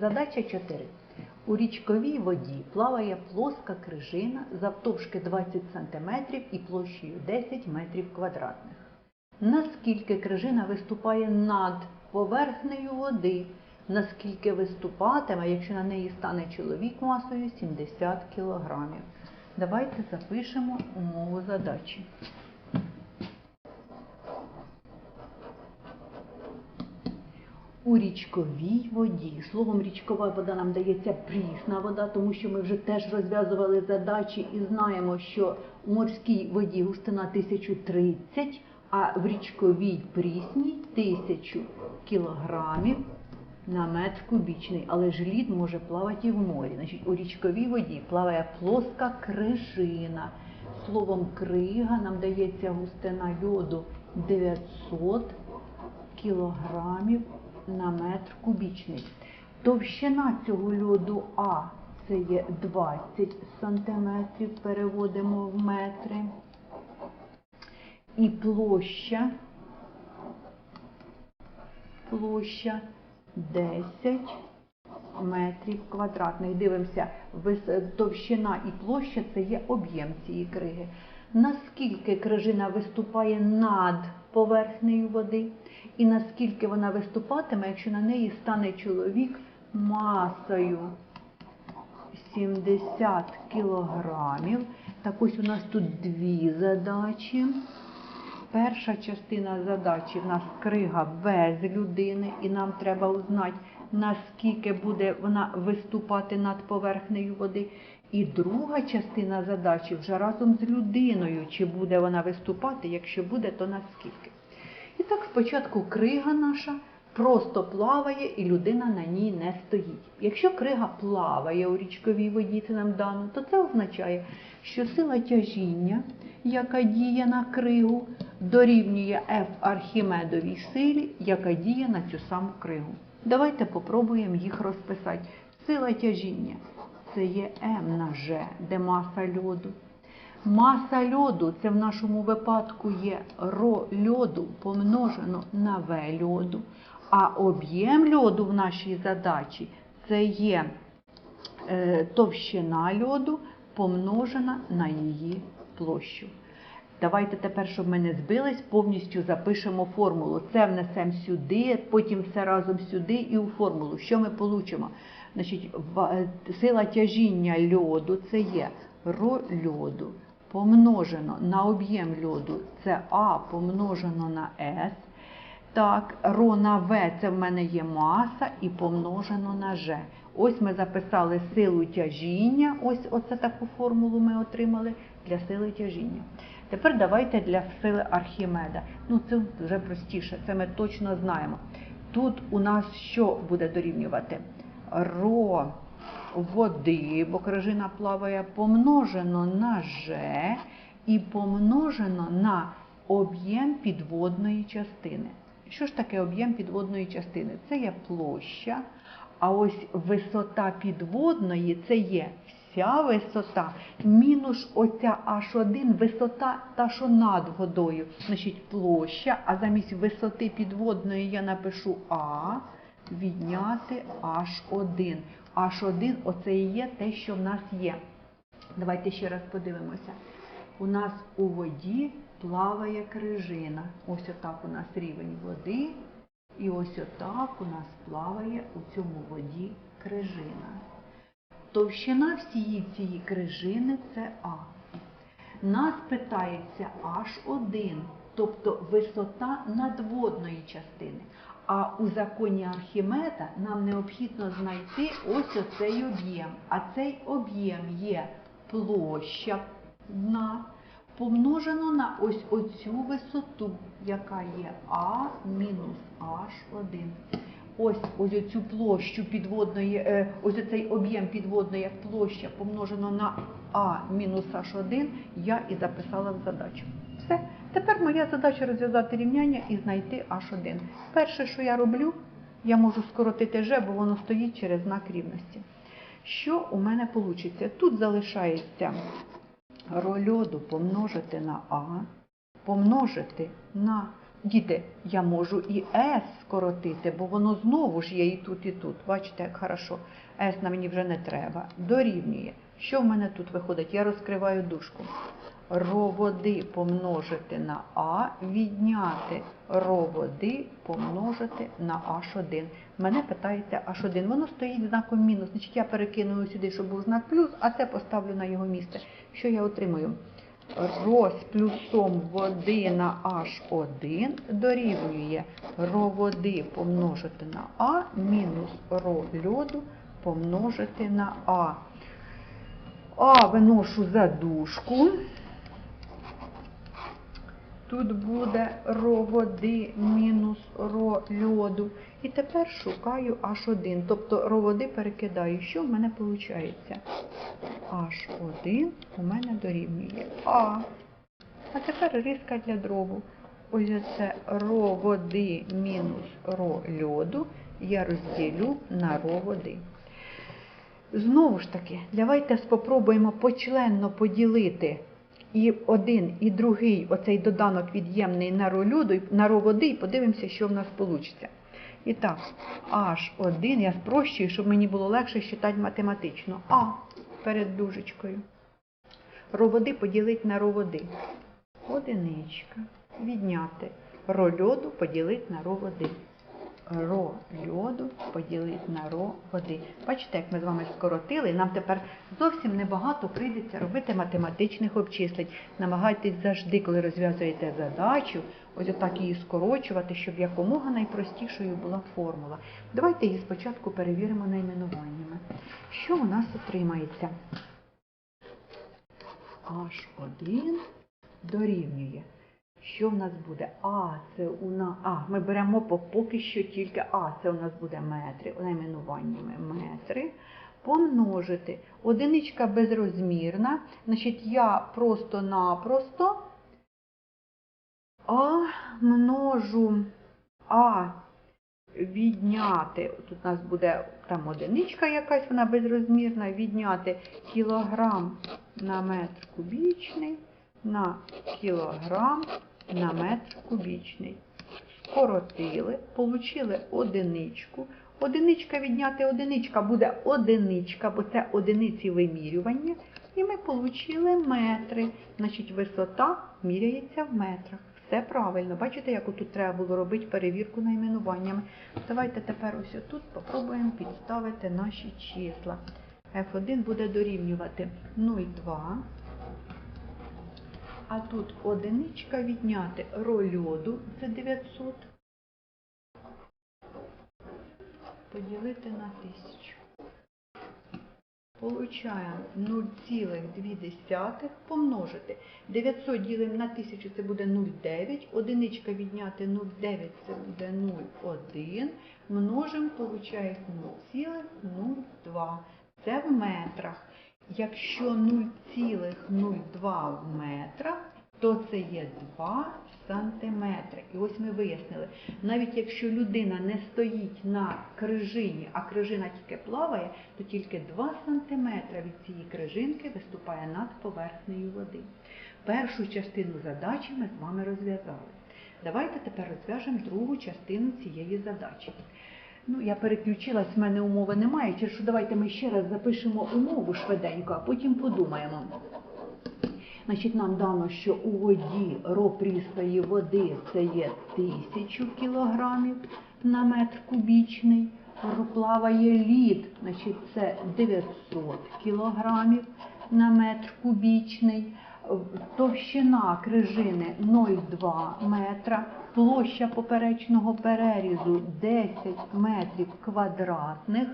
Задача 4. У річковій воді плаває плоска крижина завтовшки 20 см і площею 10 метрів квадратних. Наскільки крижина виступає над поверхнею води? Наскільки виступатиме, якщо на неї стане чоловік масою 70 кг? Давайте запишемо умову задачі. У річковій воді. Словом, річкова вода нам дається прісна вода, тому що ми вже теж розв'язували задачі і знаємо, що у морській воді густина 1030, а в річковій прісній 1000 кілограмів на метр кубічний. Але ж лід може плавати і в морі. Значить, у річковій воді плаває плоска крижина. Словом, крига нам дається густина льоду 900 кілограмів на метр кубічний. Товщина цього льоду А це є 20 сантиметрів, переводимо в метри. І площа, площа 10 метрів квадратних. Дивимося, товщина і площа це є об'єм цієї криги. Наскільки крижина виступає над поверхнею води, і наскільки вона виступатиме, якщо на неї стане чоловік масою 70 кілограмів. Так ось у нас тут дві задачі. Перша частина задачі в нас крига без людини, і нам треба узнати, наскільки буде вона виступати над поверхнею води. І друга частина задачі вже разом з людиною, чи буде вона виступати, якщо буде, то наскільки. І так спочатку крига наша просто плаває і людина на ній не стоїть. Якщо крига плаває у річковій воді, це нам дано, то це означає, що сила тяжіння, яка діє на кригу, дорівнює F архімедовій силі, яка діє на цю саму кригу. Давайте попробуємо їх розписати. Сила тяжіння це є М на G, де маса льоду. Маса льоду це в нашому випадку є ро льоду помножено на В льоду. А об'єм льоду в нашій задачі це є е, товщина льоду помножена на її площу. Давайте тепер, щоб ми не збились, повністю запишемо формулу. Це внесемо сюди, потім все разом сюди і у формулу. Що ми получимо? Значить, е, сила тяжіння льоду це є ро льоду помножено на об'єм льоду, це А помножено на С. Так, ро на В це в мене є маса і помножено на Ж. Ось ми записали силу тяжіння. Ось оце таку формулу ми отримали для сили тяжіння. Тепер давайте для сили Архімеда. Ну, це вже простіше, це ми точно знаємо. Тут у нас що буде дорівнювати? Ро води, бо крижина плаває, помножено на Ж і помножено на об'єм підводної частини. Що ж таке об'єм підводної частини? Це є площа, а ось висота підводної це є вся висота мінус оця H1 висота та, що над водою. Значить, площа, а замість висоти підводної я напишу А відняти H1. H1 оце і є те, що в нас є. Давайте ще раз подивимося. У нас у воді плаває крижина. Ось отак у нас рівень води. І ось отак у нас плаває у цьому воді крижина. Товщина всієї цієї крижини це А. Нас питається H1, тобто висота надводної частини. А у законі Архімеда нам необхідно знайти ось оцей об'єм. А цей об'єм є площа дна помножено на ось оцю висоту, яка є А мінус H1. Ось ось оцю площу підводної, е, ось оцей об'єм підводної як площа помножено на А мінус H1, я і записала в задачу. Все. Тепер моя задача розв'язати рівняння і знайти H1. Перше, що я роблю, я можу скоротити G, бо воно стоїть через знак рівності. Що у мене вийде? Тут залишається ро льоду помножити на А, помножити на Діти, я можу і S скоротити, бо воно знову ж є і тут, і тут. Бачите, як хорошо. S на мені вже не треба. Дорівнює. Що в мене тут виходить? Я розкриваю дужку. Ро води помножити на А, відняти ро води помножити на H1. Мене питається H1. Воно стоїть знаком мінус. Значить, я перекиную сюди, щоб був знак плюс, а це поставлю на його місце. Що я отримую? Ро з плюсом води на H1 дорівнює ро води помножити на А мінус ро льоду помножити на А. А виношу за дужку. Тут буде ро води мінус ро льоду. І тепер шукаю H1. Тобто ро води перекидаю. Що в мене виходить? H1 у мене дорівнює А. А тепер риска для дробу. Ось це ро води мінус ро льоду я розділю на ро води. Знову ж таки, давайте спробуємо почленно поділити і один, і другий, оцей доданок від'ємний на ро і- на ро води, і подивимося, що в нас вийде. І так, H1, я спрощую, щоб мені було легше читати математично. А перед дужечкою. Ро води поділити на ро води. Одиничка. Відняти. Ро льоду поділити на ро води. Ро льоду поділити на ро води. Бачите, як ми з вами скоротили, нам тепер зовсім небагато прийдеться робити математичних обчислень. Намагайтесь завжди, коли розв'язуєте задачу, ось отак її скорочувати, щоб якомога найпростішою була формула. Давайте її спочатку перевіримо найменуваннями. Що у нас отримається? H1 дорівнює. Що в нас буде? А, це у нас. А, ми беремо по- поки що тільки А, це у нас буде метри, найменуваннями метри. Помножити. Одиничка безрозмірна. Значить, я просто-напросто А множу А відняти. Тут у нас буде там одиничка якась, вона безрозмірна, відняти кілограм на метр кубічний на кілограм на метр кубічний. Скоротили, получили одиничку. Одиничка відняти одиничка буде одиничка, бо це одиниці вимірювання. І ми отримали метри. Значить, висота міряється в метрах. Все правильно. Бачите, як тут треба було робити перевірку найменуваннями. Давайте тепер ось тут спробуємо підставити наші числа. F1 буде дорівнювати 0,2. А тут одиничка відняти ро льоду, це 900. Поділити на 1000. Получаємо 0,2 помножити. 900 ділимо на 1000, це буде 0,9. Одиничка відняти 0,9, це буде 0,1. Множимо, получається 0,02. Це в метрах. Якщо 0,02 в метрах, то це є 2 сантиметри. І ось ми вияснили, навіть якщо людина не стоїть на крижині, а крижина тільки плаває, то тільки 2 сантиметри від цієї крижинки виступає над поверхнею води. Першу частину задачі ми з вами розв'язали. Давайте тепер розв'яжемо другу частину цієї задачі. Ну, я переключилась, в мене умови немає. Через що давайте ми ще раз запишемо умову швиденько, а потім подумаємо. Значить, нам дано, що у воді ро прісної води це є 1000 кілограмів на метр кубічний. Плаває лід, значить це 900 кілограмів на метр кубічний. Товщина крижини 0,2 метра, площа поперечного перерізу 10 метрів квадратних.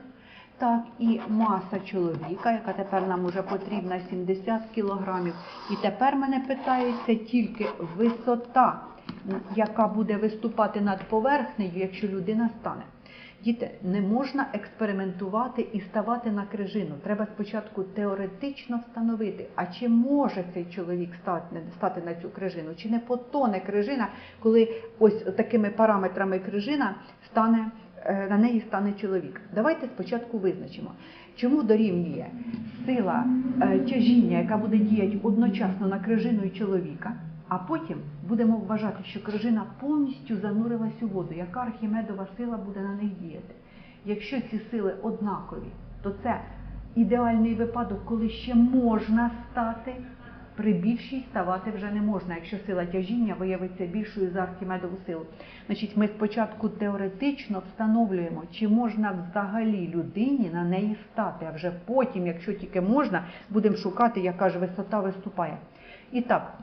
Так, і маса чоловіка, яка тепер нам уже потрібна 70 кілограмів. І тепер мене питається тільки висота, яка буде виступати над поверхнею, якщо людина стане. Діти, не можна експериментувати і ставати на крижину. Треба спочатку теоретично встановити, а чи може цей чоловік стати, на цю крижину, чи не потоне крижина, коли ось такими параметрами крижина стане е, на неї стане чоловік. Давайте спочатку визначимо, чому дорівнює сила е, тяжіння, яка буде діяти одночасно на крижину і чоловіка, а потім будемо вважати, що крижина повністю занурилась у воду. Яка архімедова сила буде на них діяти? Якщо ці сили однакові, то це ідеальний випадок, коли ще можна стати. При більшій ставати вже не можна, якщо сила тяжіння виявиться більшою за архімедову силу. Значить, ми спочатку теоретично встановлюємо, чи можна взагалі людині на неї стати, а вже потім, якщо тільки можна, будемо шукати, яка ж висота виступає. І так,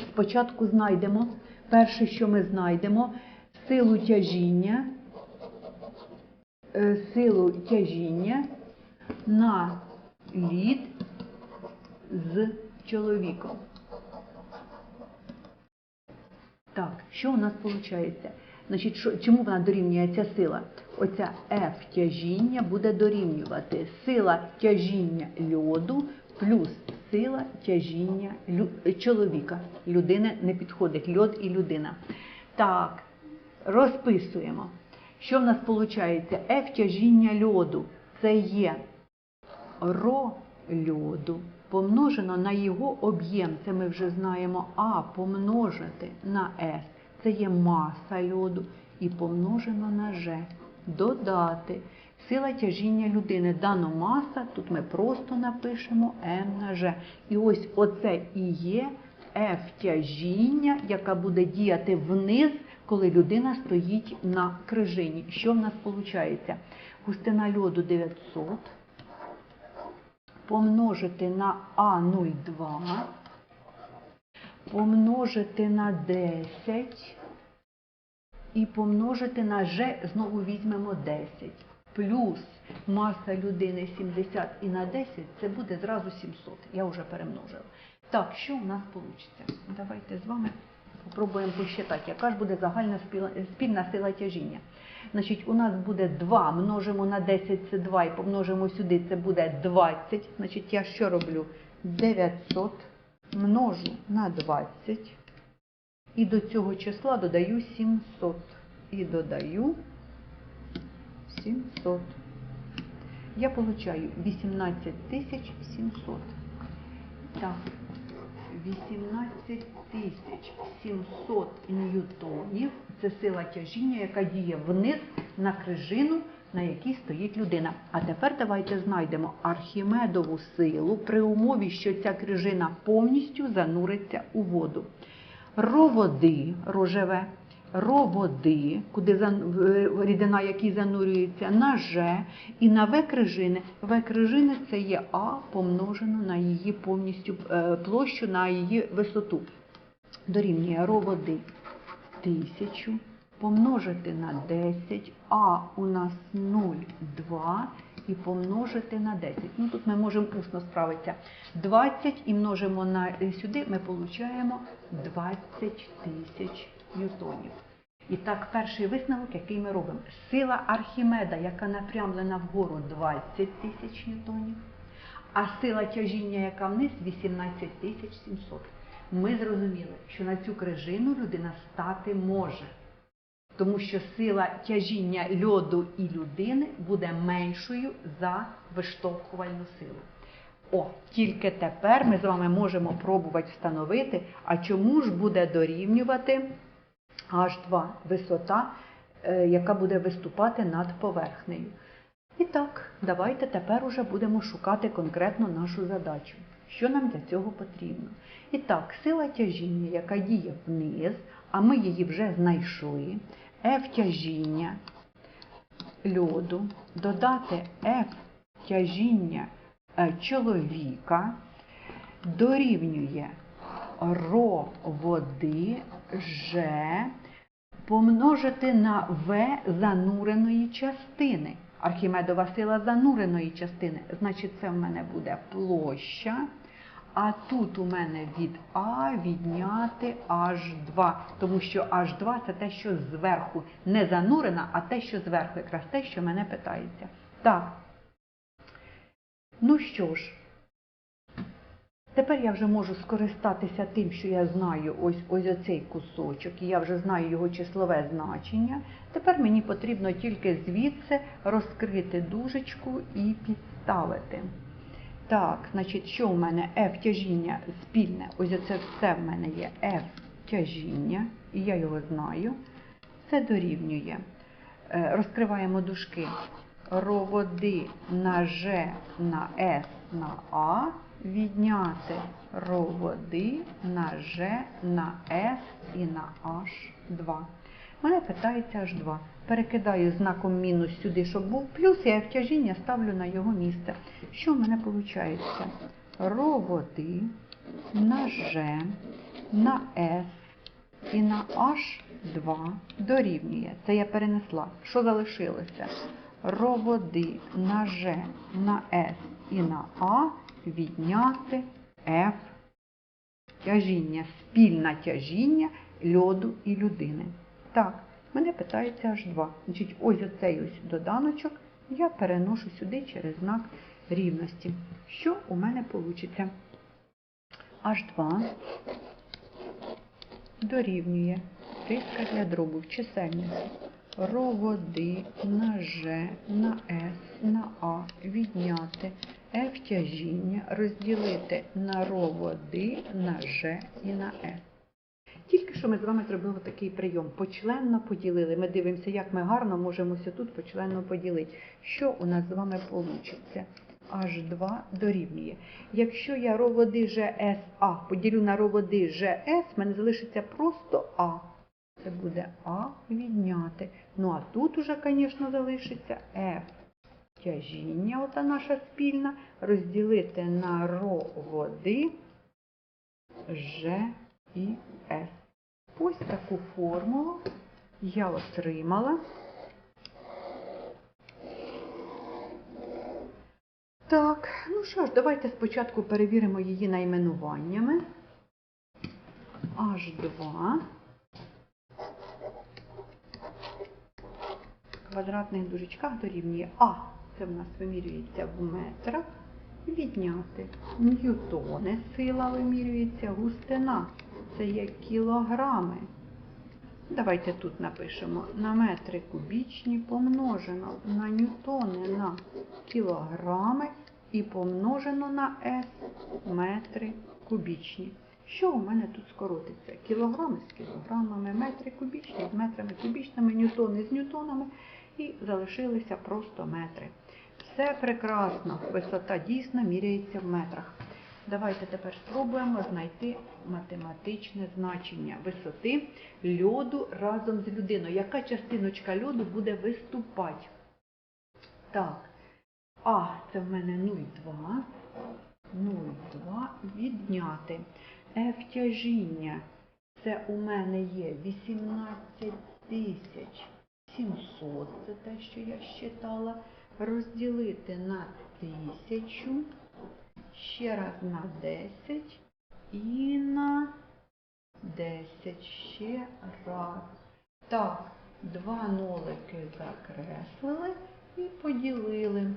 спочатку знайдемо, перше, що ми знайдемо, силу тяжіння, е, силу тяжіння на лід з чоловіком. Так, що у нас виходить? Значить, що, чому вона дорівнює ця сила? Оця F тяжіння буде дорівнювати сила тяжіння льоду плюс сила тяжіння чоловіка. Людини не підходить льод і людина. Так, розписуємо. Що в нас виходить? F тяжіння льоду це є ро льоду помножено на його об'єм, це ми вже знаємо, А помножити на С, це є маса льоду, і помножено на Ж. Додати сила тяжіння людини. Дано маса, тут ми просто напишемо М на Ж. І ось оце і є F тяжіння, яка буде діяти вниз, коли людина стоїть на крижині. Що в нас виходить? Густина льоду 900 помножити на А02, помножити на 10 і помножити на Ж, знову візьмемо 10. Плюс маса людини 70 і на 10 це буде зразу 700. Я вже перемножила. Так, що у нас вийде? Давайте з вами попробуємо посчитати, яка ж буде загальна спільна сила тяжіння. Значить, у нас буде 2, множимо на 10 це 2 і помножимо сюди, це буде 20. Значить, я що роблю? 900 множу на 20 і до цього числа додаю 700. І додаю 700. Я получаю 18 тисяч 700. Так, 18 тисяч 700 ньютонів – це сила тяжіння, яка діє вниз на крижину, на якій стоїть людина. А тепер давайте знайдемо архімедову силу при умові, що ця крижина повністю зануриться у воду. Ро води, рожеве, ро води, куди рідина, який занурюється, на Ж і на В крижини. В крижини це є А помножено на її повністю е, площу, на її висоту. Дорівнює ро води 1000 помножити на 10, а у нас 0,2 і помножити на 10. Ну тут ми можемо усно справитися. 20 і множимо на сюди, ми отримуємо 20 тисяч ньютонів. І так, перший висновок, який ми робимо. Сила Архімеда, яка напрямлена вгору 20 тисяч ньютонів, а сила тяжіння, яка вниз 18 тисяч 700. Ми зрозуміли, що на цю крижину людина стати може. Тому що сила тяжіння льоду і людини буде меншою за виштовхувальну силу. О, тільки тепер ми з вами можемо пробувати встановити, а чому ж буде дорівнювати H2 висота, е, яка буде виступати над поверхнею. І так, давайте тепер уже будемо шукати конкретно нашу задачу. Що нам для цього потрібно? І так, сила тяжіння, яка діє вниз, а ми її вже знайшли. F тяжіння льоду, додати F тяжіння е, чоловіка дорівнює ро води Ж помножити на В зануреної частини. Архімедова сила зануреної частини. Значить, це в мене буде площа. А тут у мене від А відняти H2, тому що H2 це те, що зверху. Не занурена, а те, що зверху, якраз те, що мене питається. Так. Ну що ж, тепер я вже можу скористатися тим, що я знаю ось ось оцей кусочок, і я вже знаю його числове значення. Тепер мені потрібно тільки звідси розкрити дужечку і підставити. Так, значить, що в мене F тяжіння спільне? Ось оце все в мене є F тяжіння, і я його знаю, це дорівнює. Е, Розкриваємо дужки. Ро води на Ж на С на А відняти ро води на Ж на С і на H2. Мене питається H2. Перекидаю знаком мінус сюди, щоб був плюс, я в тяжіння ставлю на його місце. Що в мене виходить? Ро води на Ж на С і на H2 дорівнює. Це я перенесла. Що залишилося? Ро води на Ж, на С і на А відняти F тяжіння, спільне тяжіння льоду і людини. Так, мене питається H2. Значить, ось оцей ось доданочок я переношу сюди через знак рівності. Що у мене вийде? H2 дорівнює риска для дробу в чисельнику. Ро води на Ж, на С, на А відняти F тяжіння розділити на ро води на Ж і на С. Тільки що ми з вами зробили такий прийом. Почленно поділили. Ми дивимося, як ми гарно можемо ся тут почленно поділити. Що у нас з вами вийде? H2 дорівнює. Якщо я ро води ЖСА поділю на ро води ЖС, в мене залишиться просто А. Це буде А відняти. Ну а тут уже, звісно, залишиться F. Тяжіння, ота наша спільна, розділити на ро води Ж і С. Ось таку формулу я отримала. Так, ну що ж, давайте спочатку перевіримо її найменуваннями. H2 в квадратних дужечках дорівнює А. Це в нас вимірюється в метрах. Відняти ньютони, сила вимірюється густина. Це є кілограми. Давайте тут напишемо на метри кубічні помножено на ньютони на кілограми і помножено на С метри кубічні. Що у мене тут скоротиться? Кілограми з кілограмами, метри кубічні з метрами кубічними, ньютони з ньютонами і залишилися просто метри. Все прекрасно, висота дійсно міряється в метрах. Давайте тепер спробуємо знайти математичне значення висоти льоду разом з людиною. Яка частиночка льоду буде виступати? Так, А це в мене 0,2. 0,2 відняти. F тяжіння. Це у мене є 18 тисяч 700, це те, що я считала. Розділити на тисячу ще раз на 10 і на 10 ще раз. Так, два нолики закреслили і поділили.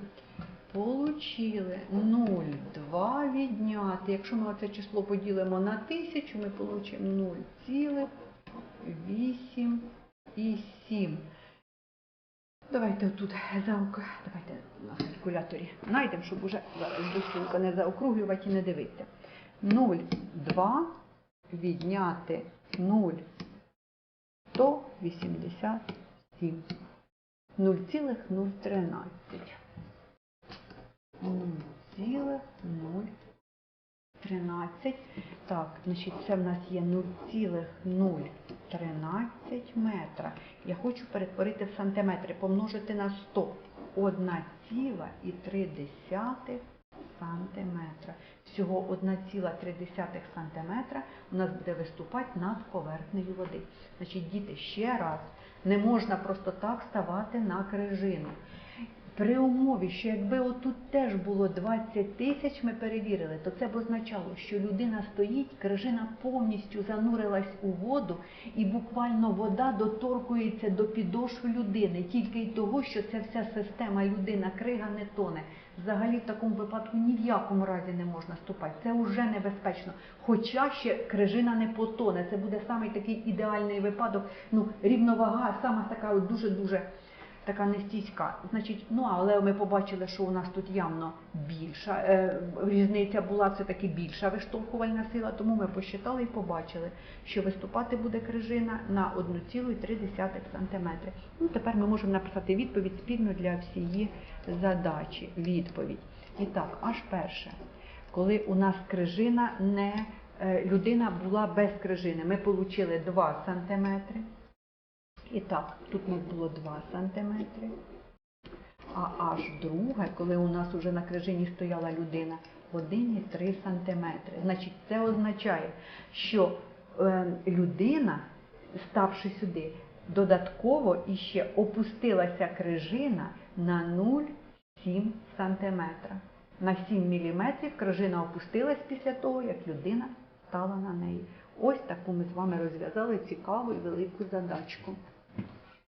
Получили 0,2 відняти. Якщо ми це число поділимо на 1000, ми получимо 0,8,7. Давайте тут заок... Давайте на калькуляторі знайдемо, щоб уже зараз быстренько не заокруглювати і не дивитися. 0,2 відняти 0, то 87. 0,013. 0,013. Так, значить, це в нас є 0,013 метра. Я хочу перетворити в сантиметри, помножити на 100. 1,3 сантиметра. Всього 1,3 сантиметра у нас буде виступати над поверхнею води. Значить, діти, ще раз, не можна просто так ставати на крижину. При умові, що якби отут теж було 20 тисяч, ми перевірили, то це б означало, що людина стоїть, крижина повністю занурилась у воду, і буквально вода доторкується до підошви людини, тільки й того, що ця вся система людина, крига не тоне. Взагалі в такому випадку ні в якому разі не можна ступати. Це вже небезпечно. Хоча ще крижина не потоне. Це буде самий такий ідеальний випадок. Ну, рівновага, сама така от дуже-дуже така нестійська. Значить, ну але ми побачили, що у нас тут явно більша е, різниця була, це таки більша виштовхувальна сила, тому ми посчитали і побачили, що виступати буде крижина на 1,3 см. Ну, тепер ми можемо написати відповідь спільно для всієї задачі. Відповідь. І так, аж перше, коли у нас крижина не е, людина була без крижини, ми отримали 2 см. І так, тут нас було 2 см. А аж друге, коли у нас уже на крижині стояла людина, 1,3 см. Значить, це означає, що е, людина, ставши сюди, додатково іще опустилася крижина на 0,7 см. На 7 мм крижина опустилась після того, як людина стала на неї. Ось таку ми з вами розв'язали цікаву і велику задачку.